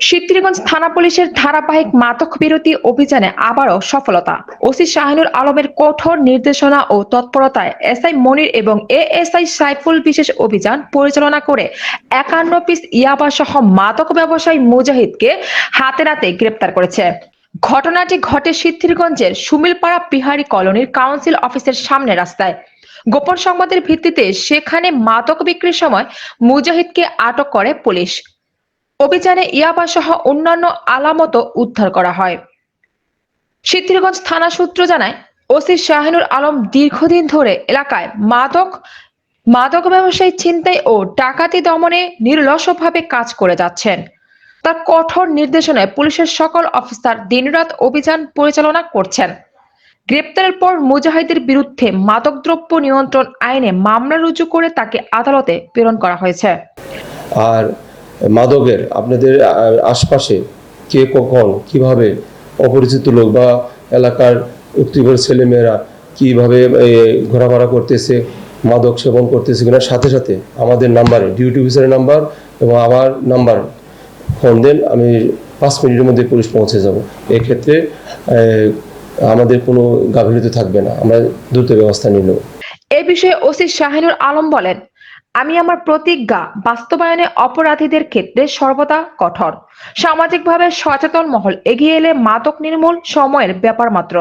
সিদ্ধিরগঞ্জ থানা পুলিশের ধারাবাহিক মাদক বিরোধী অভিযানে আবারও সফলতা। ওসি শাহিনুর আলমের কঠোর নির্দেশনা ও তৎপরতায় এসআই মনির এবং এএসআই সাইফুল বিশেষ অভিযান পরিচালনা করে একান্ন পিস ইয়াবা সহ মাদক ব্যবসায়ী মুজাহিদকে হাতে নাতে গ্রেপ্তার করেছে। ঘটনাটি ঘটে সিদ্ধিরগঞ্জের সুমিলপাড়া বিহারী কলোনির কাউন্সিল অফিসের সামনে রাস্তায়। গোপন সংবাদের ভিত্তিতে সেখানে মাদক বিক্রির সময় মুজাহিদকে আটক করে পুলিশ। অভিযানে ইয়াবা সহ অন্যান্য আলামত উদ্ধার করা হয়। সিদ্ধিরগঞ্জ থানা সূত্র জানায়, ওসি শাহিনুর আলম দীর্ঘদিন ধরে এলাকায় মাদক মাদক ব্যবসায়ী ছিনতাই ও ডাকাতি দমনে নির্লসভাবে কাজ করে যাচ্ছেন। তার কঠোর নির্দেশনায় পুলিশের সকল অফিসার দিনরাত অভিযান পরিচালনা করছেন। গ্রেপ্তারের পর মুজাহিদের বিরুদ্ধে মাদকদ্রব্য নিয়ন্ত্রণ আইনে মামলা রুজু করে তাকে আদালতে প্রেরণ করা হয়েছে। আর মাদকের আপনাদের আশপাশে কে কখন কীভাবে অপরিচিত লোক বা এলাকার উত্তীর্ণ ছেলেমেয়েরা কীভাবে ঘোরাফেরা করতেছে, মাদক সেবন করতেছে কিনা, সাথে সাথে আমাদের নাম্বারে ডিউটি অফিসারের নাম্বার এবং আমার নাম্বার ফোন দেন, আমি পাঁচ মিনিটের মধ্যে পুলিশ পৌঁছে যাব। এক্ষেত্রে আমাদের কোনো গাফিলতি থাকবে না, আমরা দ্রুত ব্যবস্থা নেব। এ বিষয়ে ওসি শাহিনুর আলম বলেন আমি আমার প্রতিজ্ঞা বাস্তবায়নে অপরাধীদের ক্ষেত্রে সর্বদা কঠোর। সামাজিকভাবে সচেতন মহল এগিয়ে এলে মাদক নির্মূল সময়ের ব্যাপার মাত্র।